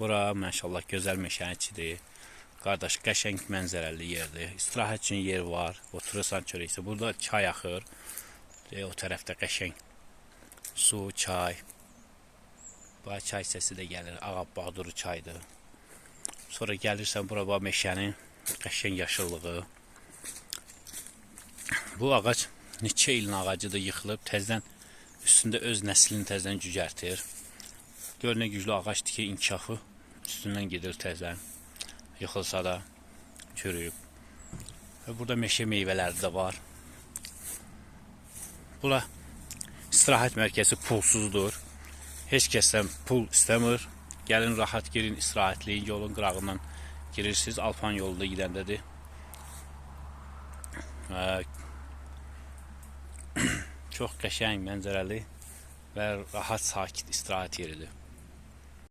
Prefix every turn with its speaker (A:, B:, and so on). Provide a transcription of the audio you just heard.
A: Bura maşallah gözəl meşəniçidir. Qardaş qəşəng mənzərəli yerdir. İstirahət üçün yer var. Oturursan çörəksə. Burada çay axır. E, o tərəfdə qəşəng su, çay. Bu çay səsi də gəlir. Ağa Bağduru çaydır. Sonra gəlirsən bura bax meşənin qəşəng yaşıllığı. Bu ağac neçə ilin ağacıdır, yıxılıb təzədən üstündə öz nəslini təzədən cücərtir. Gör nə güclü ağacdır ki, inkişafı üstündən gedir təzədən. Yıxılsa da çürüyüb. Və burada meşə meyvələri də var. Bura istirahət mərkəzi pulsuzdur. Heç kəsdən pul istəmir. Gəlin rahat girin, istirahətləyin, yolun qırağından girirsiniz. Alpan yolunda gidəndədir. Ə, Çox qəşəng, mənzərəli və rahat, sakit istirahət yeridir.